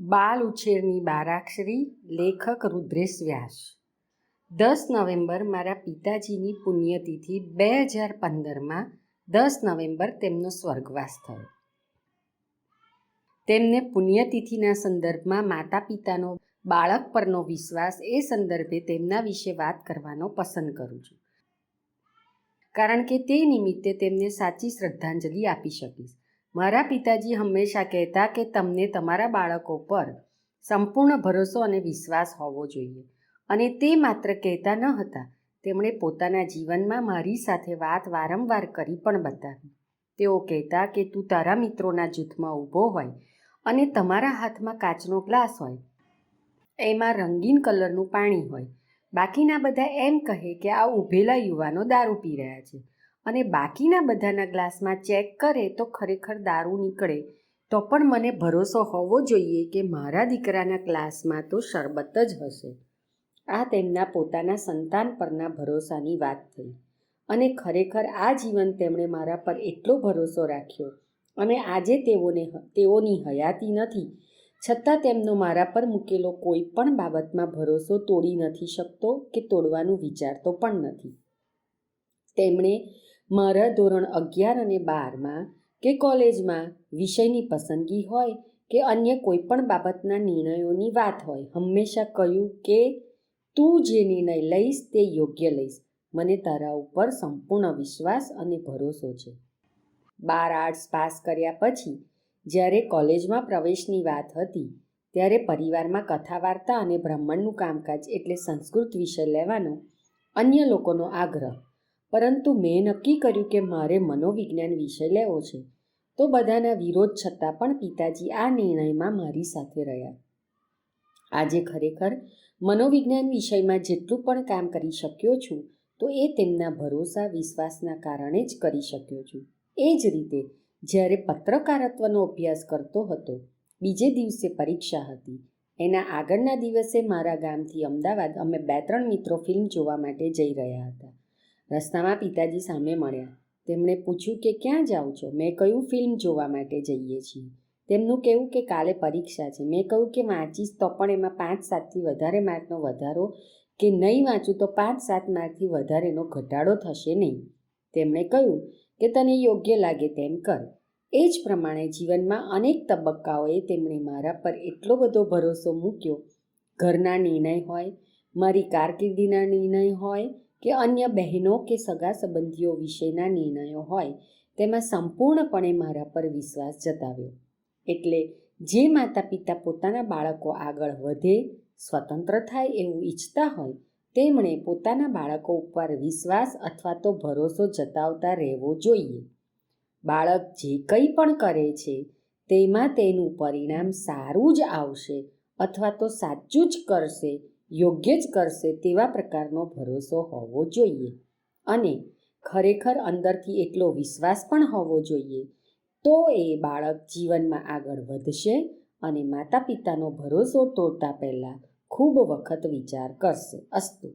બાલ ઉછેરની બારાક્ષરી લેખક રુદ્રેશ વ્યાસ દસ નવેમ્બર મારા પિતાજીની પુણ્યતિથિ બે હજાર પંદરમાં દસ નવેમ્બર તેમનો સ્વર્ગવાસ થયો. તેમને પુણ્યતિથિના સંદર્ભમાં માતા પિતાનો બાળક પરનો વિશ્વાસ એ સંદર્ભે તેમના વિશે વાત કરવાનો પસંદ કરું છું. કારણ કે તે નિમિત્તે તેમને સાચી શ્રદ્ધાંજલિ આપી શકીશ. મારા પિતાજી હંમેશા કહેતા કે તમને તમારા બાળકો પર સંપૂર્ણ ભરોસો અને વિશ્વાસ હોવો જોઈએ. અને તે માત્ર કહેતા ન હતા, તેમણે પોતાના જીવનમાં મારી સાથે વાત વારંવાર કરી પણ બતાવી. તેઓ કહેતા કે તું તારા મિત્રોના જૂથમાં ઊભો હોય અને તમારા હાથમાં કાચનો ગ્લાસ હોય, એમાં રંગીન કલરનું પાણી હોય. બાકીના બધા એમ કહે કે આ ઊભેલા યુવાનો દારૂ પી રહ્યા છે. અને બાકીના બધાના ગ્લાસમાં ચેક કરે તો ખરેખર દારૂ નીકળે. તો પણ મને ભરોસો હોવો જોઈએ કે મારા દીકરાના ગ્લાસમાં તો શરબત જ હશે. આ તેમના પોતાના સંતાન પરના ભરોસાની વાત થઈ. અને ખરેખર આ જીવન તેમણે મારા પર એટલો ભરોસો રાખ્યો. અને આજે તેઓને તેઓની હયાતી નથી. છતાં તેમનો મારા પર મૂકેલો કોઈ પણ બાબતમાં ભરોસો તોડી નથી શકતો કે તોડવાનું વિચારતો પણ નથી. તેમણે મારા ધોરણ અગિયાર અને બારમાં કે કોલેજમાં વિષયની પસંદગી હોય કે અન્ય કોઈ પણ બાબતના નિર્ણયોની વાત હોય, હંમેશા કહ્યું કે તું જે નિર્ણય લઈશ તે યોગ્ય લઈશ. મને તારા ઉપર સંપૂર્ણ વિશ્વાસ અને ભરોસો છે. બાર આર્ટ્સ પાસ કર્યા પછી, જ્યારે કોલેજમાં પ્રવેશની વાત હતી, ત્યારે પરિવારમાં કથા વાર્તા અને બ્રાહ્મણનું કામકાજ એટલે સંસ્કૃત વિષય લેવાનો અન્ય લોકોનો આગ્રહ પરંતુ મેં નક્કી કર્યું કે મારે મનોવિજ્ઞાન વિષય લેવો છે. તો બધાના વિરોધ છતાં પણ પિતાજી આ નિર્ણયમાં મારી સાથે રહ્યા. આજે ખરેખર મનોવિજ્ઞાન વિષયમાં જેટલું પણ કામ કરી શક્યો છું, તો એ તેમના ભરોસા, વિશ્વાસના કારણે જ કરી શક્યો છું. એ જ રીતે, જ્યારે પત્રકારત્વનો અભ્યાસ કરતો હતો, બીજે દિવસે પરીક્ષા હતી. એના આગળના દિવસે મારા ગામથી અમદાવાદ અમે બે ત્રણ મિત્રો ફિલ્મ જોવા માટે જઈ રહ્યા હતા. રસ્તામાં પિતાજી સામે મળ્યા. તેમણે પૂછ્યું કે ક્યાં જાઓ છો? મેં કહ્યું ફિલ્મ જોવા માટે જઈએ છીએ? તેમનું કહેવું કે કાલે પરીક્ષા છે. મેં કહ્યું કે વાંચીશ તો પણ એમાં પાંચ સાતથી વધારે માર્કનો વધારો કે નહીં વાંચું તો પાંચ સાત માર્કથી વધારેનો ઘટાડો થશે નહીં. તેમણે કહ્યું કે તને યોગ્ય લાગે તેમ કર. એ જ પ્રમાણે જીવનમાં અનેક તબક્કાઓએ તેમણે મારા પર એટલો બધો ભરોસો મૂક્યો. ઘરના નિર્ણય હોય, મારી કારકિર્દીના નિર્ણય હોય કે અન્ય બહેનો કે સગા સંબંધીઓ વિશેના નિર્ણયો હોય, તેમાં સંપૂર્ણપણે મારા પર વિશ્વાસ જતાવ્યો. એટલે જે માતા પિતા પોતાના બાળકો આગળ વધે, સ્વતંત્ર થાય એવું ઈચ્છતા હોય, તેમણે પોતાના બાળકો ઉપર વિશ્વાસ અથવા તો ભરોસો જતાવતા રહેવો જોઈએ. બાળક જે કંઈ પણ કરે છે, તેમાં તેનું પરિણામ સારું જ આવશે અથવા તો સાચું જ કરશે યોગ્ય જ કરશે તેવા પ્રકારનો ભરોસો હોવો જોઈએ. અને ખરેખર અંદરથી એટલો વિશ્વાસ પણ હોવો જોઈએ. તો એ બાળક જીવનમાં આગળ વધશે અને માતા પિતાનો ભરોસો તોડતા પહેલાં ખૂબ વખત વિચાર કરશે. અસ્તુ.